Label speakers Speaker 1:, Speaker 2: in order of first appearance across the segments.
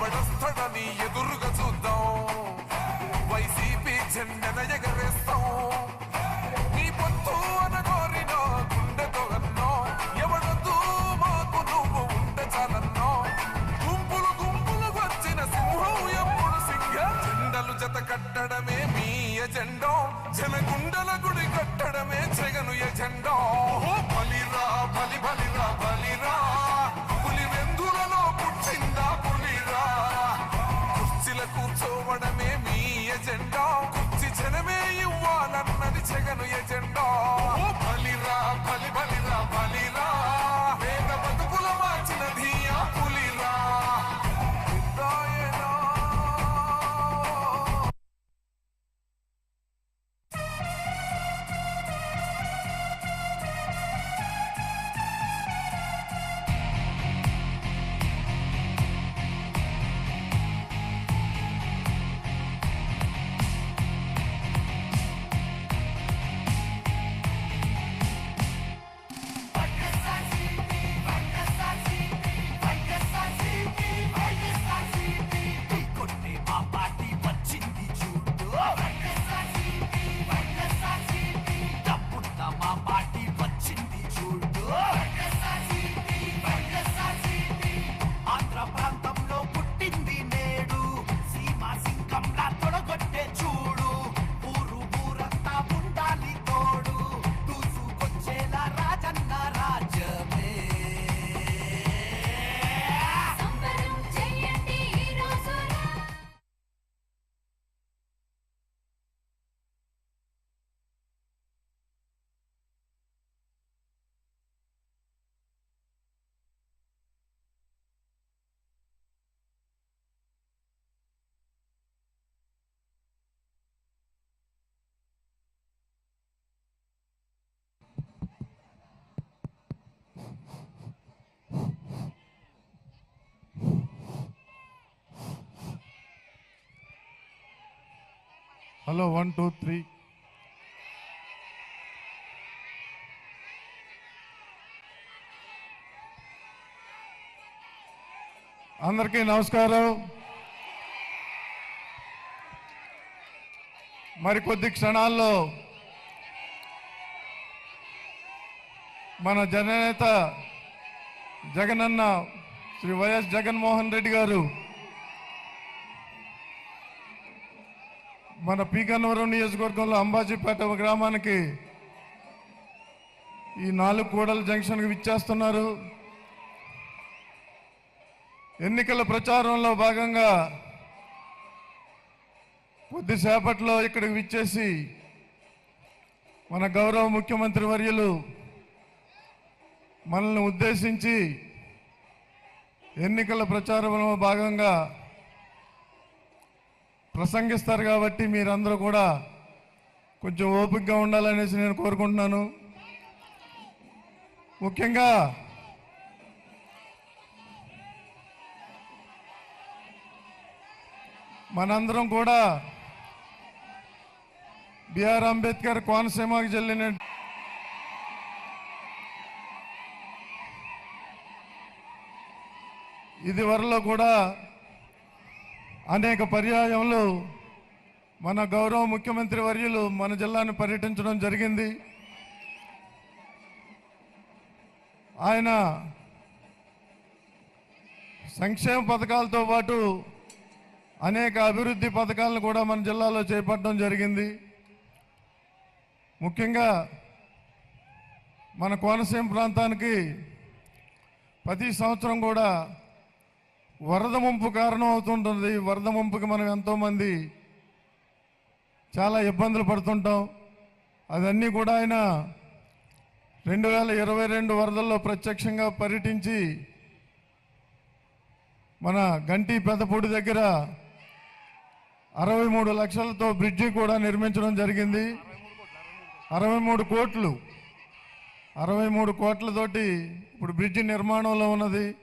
Speaker 1: ఎవడొస్తాడని ఎదురుగా చూద్దాం. వైసీపీ జెండన ఎగరేస్తాం. నీ పొత్తు అనగోరిన గుండెతో అన్నో. ఎవడొద్దు మాకు నువ్వు ఉండే చాలన్నో గుంపులు గుంపులు వచ్చిన సింహం ఎప్పుడు సింగ జెండలు జత కట్టడమే మీ ఎజెండో. జనగుండల గుడి కట్టడమే జగను ఎజెండో.
Speaker 2: హలో వన్ టూ త్రీ అందరికీ నమస్కారం. మరికొద్ది క్షణాల్లో మన జననేత జగనన్న శ్రీ వైఎస్ జగన్మోహన్ రెడ్డి గారు మన పీకన్నవరం నియోజకవర్గంలో అంబాజీపేట గ్రామానికి ఈ నాలుగు కూడల జంక్షన్కి విచ్చేస్తున్నారు. ఎన్నికల ప్రచారంలో భాగంగా కొద్దిసేపట్లో ఇక్కడికి విచ్చేసి మన గౌరవ ముఖ్యమంత్రి వర్యులు మనల్ని ఉద్దేశించి ఎన్నికల ప్రచారంలో భాగంగా ప్రసంగిస్తారు కాబట్టి మీరందరూ కూడా కొంచెం ఓపికగా ఉండాలనేసి నేను కోరుకుంటున్నాను. ముఖ్యంగా మనందరం కూడా బిఆర్ అంబేద్కర్ కోనసీమకు చెల్లిన ఇది వరలో కూడా అనేక పర్యాయంలో మన గౌరవ ముఖ్యమంత్రి వర్యులు మన జిల్లాను పర్యటించడం జరిగింది. ఆయన సంక్షేమ పథకాలతో పాటు అనేక అభివృద్ధి పథకాలను కూడా మన జిల్లాలో చేపట్టడం జరిగింది. ముఖ్యంగా మన కోనసీమ ప్రాంతానికి ప్రతి సంవత్సరం కూడా వరద ముంపు కారణం అవుతుంటుంది. వరద ముంపుకి మనం ఎంతోమంది చాలా ఇబ్బందులు పడుతుంటాం. అదన్నీ కూడా ఆయన రెండు వేల ఇరవై రెండు వరదల్లో ప్రత్యక్షంగా పర్యటించి మన గంటి పెదపూడి దగ్గర అరవై మూడు లక్షలతో బ్రిడ్జి కూడా నిర్మించడం జరిగింది. అరవై మూడు కోట్లు అరవై మూడు కోట్లతోటి ఇప్పుడు బ్రిడ్జి నిర్మాణంలో ఉన్నది.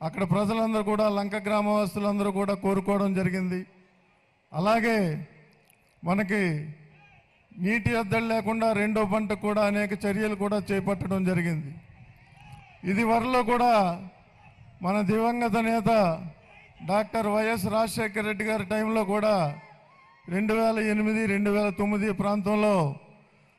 Speaker 2: అక్కడ ప్రజలందరూ కూడా లంక గ్రామవాసులందరూ కూడా కోరుకోవడం జరిగింది. అలాగే మనకి నీటి ఎద్దడి లేకుండా రెండో పంట కూడా అనేక చర్యలు కూడా చేపట్టడం జరిగింది. ఇది వరలో కూడా మన దివంగత నేత డాక్టర్ వైఎస్ రాజశేఖర రెడ్డి గారి టైంలో కూడా రెండు వేల ఎనిమిది రెండు వేల తొమ్మిది ప్రాంతంలో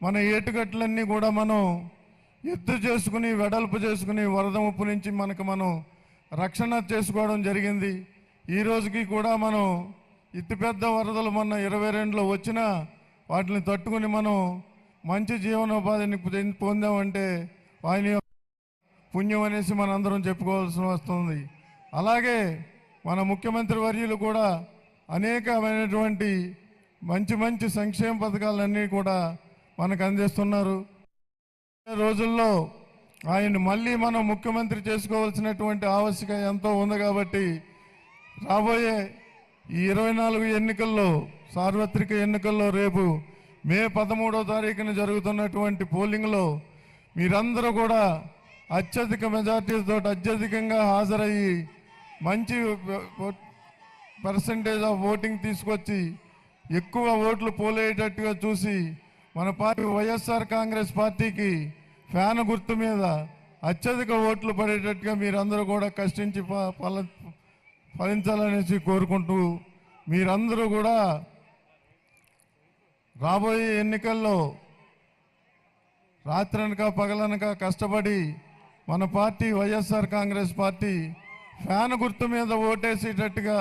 Speaker 2: మన ఏటుగట్లన్నీ కూడా మనం ఎత్తు చేసుకుని వెడల్పు చేసుకుని వరద ముప్పు నుంచి మనకు మనం రక్షణ చేసుకోవడం జరిగింది. ఈ రోజుకి కూడా మనం ఇతి పెద్ద వరదలు మొన్న ఇరవై రెండులో వచ్చినా వాటిని తట్టుకుని మనం మంచి జీవనోపాధిని పొందామంటే ఆయన యొక్క పుణ్యం అనేసి మనందరం చెప్పుకోవాల్సి వస్తుంది. అలాగే మన ముఖ్యమంత్రి వర్యులు కూడా అనేకమైనటువంటి మంచి మంచి సంక్షేమ పథకాలన్నీ కూడా మనకు అందిస్తున్నారు. రోజుల్లో ఆయన మళ్ళీ మనం ముఖ్యమంత్రి చేసుకోవాల్సినటువంటి ఆవశ్యకత ఎంతో ఉంది కాబట్టి రాబోయే ఈ ఇరవై నాలుగు ఎన్నికల్లో సార్వత్రిక ఎన్నికల్లో రేపు మే పదమూడవ తారీఖున జరుగుతున్నటువంటి పోలింగ్లో మీరందరూ కూడా అత్యధిక మెజార్టీతో అత్యధికంగా హాజరయ్యి మంచి పర్సంటేజ్ ఆఫ్ ఓటింగ్ తీసుకొచ్చి ఎక్కువ ఓట్లు పోలేటట్టుగా చూసి మన పార్టీ వైఎస్ఆర్ కాంగ్రెస్ పార్టీకి ఫ్యాన్ గుర్తు మీద అత్యధిక ఓట్లు పడేటట్టుగా మీరందరూ కూడా కష్టించి ఫల ఫలించాలనేసి కోరుకుంటూ మీరందరూ కూడా రాబోయే ఎన్నికల్లో రాత్రనక పగలనక కష్టపడి మన party YSR Congress party fan గుర్తు మీద ఓటేసేటట్టుగా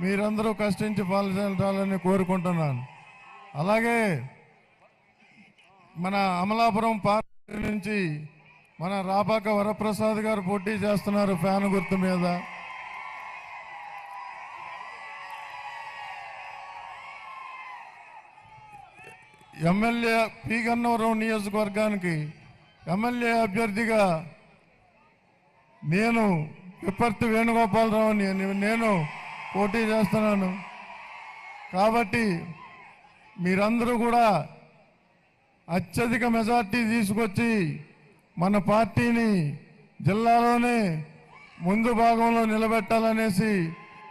Speaker 2: మీరందరూ కష్టించి పాల్గొనాలని కోరుకుంటున్నాను. అలాగే మన అమలాపురం పార్టీ నుంచి మన రాబాక వరప్రసాద్ గారు పోటీ చేస్తున్నారు ఫ్యాన్ గుర్తు మీద. MLA P. గన్నవరం నియోజకవర్గానికి ఎమ్మెల్యే అభ్యర్థిగా నేను విపర్తి వేణుగోపాలరావుని నేను పోటీ చేస్తున్నాను. కాబట్టి మీరందరూ కూడా అత్యధిక మెజార్టీ తీసుకొచ్చి మన పార్టీని జిల్లాలోనే ముందు భాగంలో నిలబెట్టాలనేసి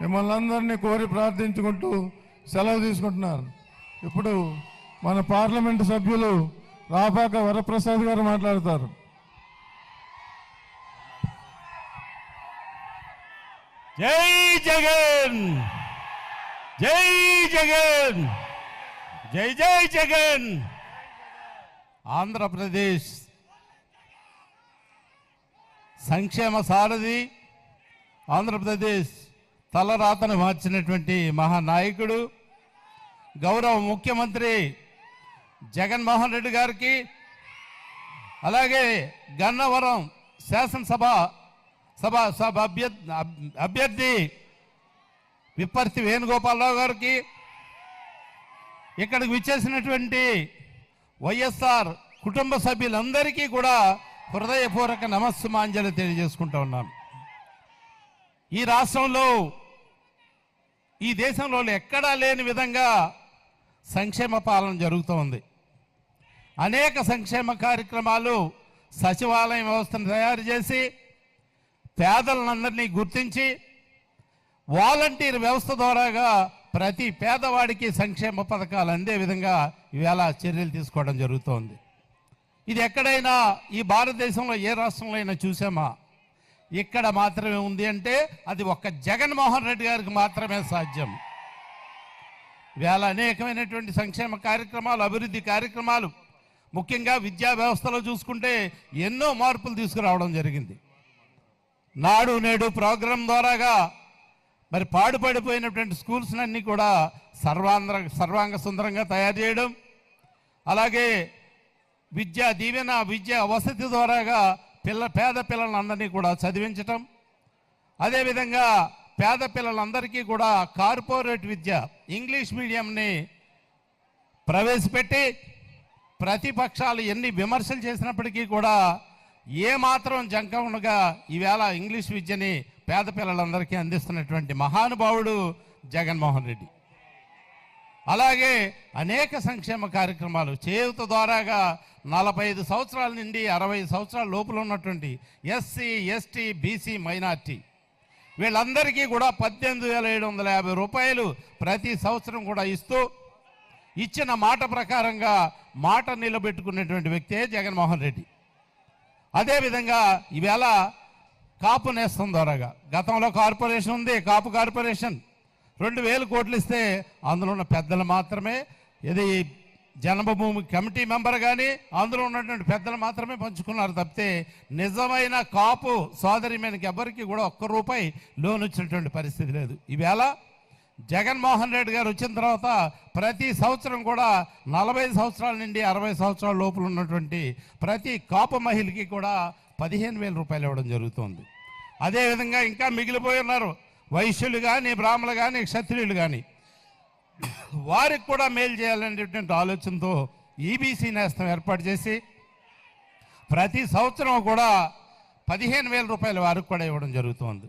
Speaker 2: మిమ్మల్ని అందరినీ కోరి ప్రార్థించుకుంటూ సెలవు తీసుకుంటున్నారు. ఇప్పుడు మన పార్లమెంటు సభ్యులు రాపాక వరప్రసాద్ గారు మాట్లాడతారు.
Speaker 3: జై జగన్! జై జగన్! జై జై జగన్! ఆంధ్రప్రదేశ్ సంక్షేమ సారథి ఆంధ్రప్రదేశ్ తలరాతను మార్చినటువంటి మహానాయకుడు గౌరవ ముఖ్యమంత్రి జగన్మోహన్ రెడ్డి గారికి అలాగే గన్నవరం శాసనసభ సభ సభ అభ్యర్థి అభ్యర్థి విప్పర్తి వేణుగోపాలరావు గారికి ఇక్కడికి విచ్చేసినటువంటి వైఎస్ఆర్ కుటుంబ సభ్యులందరికీ కూడా హృదయపూర్వక నమస్సుమాంజలి తెలియజేసుకుంటా ఉన్నాను. ఈ రాష్ట్రంలో ఈ దేశంలో ఎక్కడా లేని విధంగా సంక్షేమ పాలన జరుగుతోంది అనేక సంక్షేమ కార్యక్రమాలు సచివాలయం వ్యవస్థను తయారు చేసి పేదలందరినీ గుర్తించి వాలంటీర్ వ్యవస్థ ద్వారాగా ప్రతి పేదవాడికి సంక్షేమ పథకాలు అందే విధంగా ఇవాళ చర్యలు తీసుకోవడం జరుగుతోంది. ఇది ఎక్కడైనా ఈ భారతదేశంలో ఏ రాష్ట్రంలో అయినా చూసామా? ఇక్కడ మాత్రమే ఉంది అంటే అది ఒక్క జగన్మోహన్ రెడ్డి గారికి మాత్రమే సాధ్యం. ఇవాళ అనేకమైనటువంటి సంక్షేమ కార్యక్రమాలు అభివృద్ధి కార్యక్రమాలు ముఖ్యంగా విద్యా వ్యవస్థలో చూసుకుంటే ఎన్నో మార్పులు తీసుకురావడం జరిగింది. నాడు నేడు ప్రోగ్రాం ద్వారాగా మరి పాడుపడిపోయినటువంటి స్కూల్స్ అన్నీ కూడా సర్వాంధ్ర సర్వాంగ సుందరంగా తయారు చేయడం అలాగే విద్యా దీవెన విద్యా వసతి ద్వారాగా పిల్ల పేద పిల్లలందరినీ కూడా చదివించటం అదేవిధంగా పేద పిల్లలందరికీ కూడా కార్పొరేట్ విద్య ఇంగ్లీష్ మీడియంని ప్రవేశపెట్టి ప్రతిపక్షాలు ఎన్ని విమర్శలు చేసినప్పటికీ కూడా ఏమాత్రం జంకముగా ఈవేళ ఇంగ్లీష్ విద్యని పేద పిల్లలందరికీ అందిస్తున్నటువంటి మహానుభావుడు జగన్మోహన్ రెడ్డి. అలాగే అనేక సంక్షేమ కార్యక్రమాలు చేయుత ద్వారాగా నలభై ఐదు సంవత్సరాల నుండి అరవై సంవత్సరాల లోపల ఉన్నటువంటి ఎస్సీ ఎస్టీ బీసీ మైనార్టీ వీళ్ళందరికీ కూడా పద్దెనిమిది వేల ఏడు వందల యాభై రూపాయలు ప్రతి సంవత్సరం కూడా ఇస్తూ ఇచ్చిన మాట ప్రకారంగా మాట నిలబెట్టుకున్నటువంటి వ్యక్తే జగన్మోహన్ రెడ్డి. అదేవిధంగా ఈవేళ కాపు నేస్తం ద్వారాగా. గతంలో కార్పొరేషన్ ఉంది కాపు కార్పొరేషన్. రెండు వేలు కోట్లు ఇస్తే అందులో ఉన్న పెద్దలు మాత్రమే ఇది జన్మభూమి కమిటీ మెంబర్ కానీ అందులో ఉన్నటువంటి పెద్దలు మాత్రమే పంచుకున్నారు తప్పితే నిజమైన కాపు సోదరిమైనకి ఎవరికి కూడా ఒక్క రూపాయి లోన్ ఇచ్చినటువంటి పరిస్థితి లేదు. ఈవేళ జగన్మోహన్ రెడ్డి గారు వచ్చిన తర్వాత ప్రతి సంవత్సరం కూడా నలభై సంవత్సరాల నుండి అరవై సంవత్సరాల లోపల ఉన్నటువంటి ప్రతి కాపు మహిళకి కూడా పదిహేను వేల రూపాయలు ఇవ్వడం జరుగుతుంది. అదేవిధంగా ఇంకా మిగిలిపోయి ఉన్నారు. వైశ్యులు కానీ బ్రాహ్మణులు కానీ క్షత్రియులు కానీ వారికి కూడా మేలు చేయాలనేటువంటి ఆలోచనతో ఈబీసీ నేస్తం ఏర్పాటు చేసి ప్రతి సంవత్సరం కూడా పదిహేను వేల రూపాయల వారికి కూడా ఇవ్వడం జరుగుతుంది.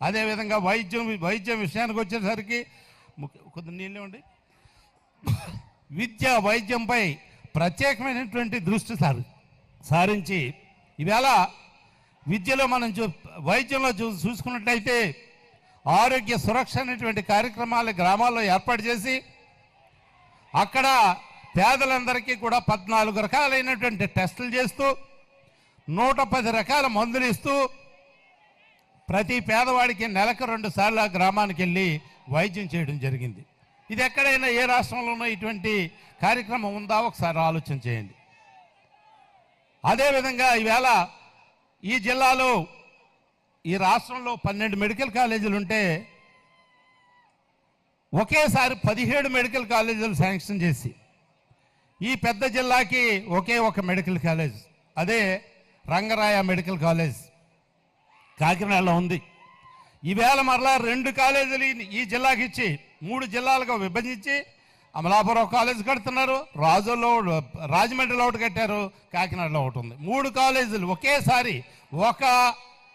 Speaker 3: అదేవిధంగా వైద్యం వైద్యం విషయానికి వచ్చేసరికి కొద్ది నీళ్ళు ఇవ్వండి. విద్య వైద్యంపై ప్రత్యేకమైనటువంటి దృష్టి సారి సారించి ఇవేళ విద్యలో మనం చూ వైద్యంలో చూ చూసుకున్నట్లయితే ఆరోగ్య సురక్ష అనేటువంటి కార్యక్రమాలు గ్రామాల్లో ఏర్పాటు చేసి అక్కడ పేదలందరికీ కూడా పద్నాలుగు రకాలైనటువంటి టెస్టులు చేస్తూ నూట పది రకాల మందులు ఇస్తూ ప్రతి పేదవాడికి నెలకు రెండు సార్లు ఆ గ్రామానికి వెళ్ళి వైద్యం చేయడం జరిగింది. ఇది ఎక్కడైనా ఏ రాష్ట్రంలోనూ ఇటువంటి కార్యక్రమం ఉందా? ఒకసారి ఆలోచన చేయండి. అదేవిధంగా ఈవేళ ఈ జిల్లాలో ఈ రాష్ట్రంలో పన్నెండు మెడికల్ కాలేజీలు ఉంటే ఒకేసారి పదిహేడు మెడికల్ కాలేజీలు శాంక్షన్ చేసి ఈ పెద్ద జిల్లాకి ఒకే ఒక మెడికల్ కాలేజ్ అదే రంగరాయ మెడికల్ కాలేజ్ కాకినాడలో ఉంది. ఈవేళ మరలా రెండు కాలేజీలు ఈ- జిల్లాకిచ్చి జిల్లాకి ఇచ్చి మూడు జిల్లాలుగా విభజించి అమలాపురం కాలేజ్ కడుతున్నారు. రాజులో రాజమండ్రిలో ఒకటి కట్టారు. కాకినాడలో ఒకటి ఉంది. మూడు కాలేజీలు ఒకేసారి ఒక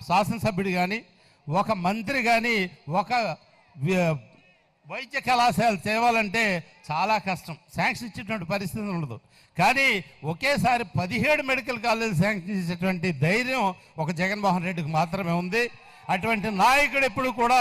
Speaker 3: శాసనసభ్యుడు కానీ ఒక మంత్రి కానీ ఒక వైద్య కళాశాల తేవాలంటే చాలా కష్టం. శాంక్షన్ ఇచ్చేటువంటి పరిస్థితి ఉండదు. కానీ ఒకేసారి పదిహేడు మెడికల్ కాలేజ్ శాంక్షన్ చేసేటువంటి ధైర్యం ఒక జగన్మోహన్ రెడ్డికి మాత్రమే ఉంది. అటువంటి నాయకుడు ఎప్పుడు కూడా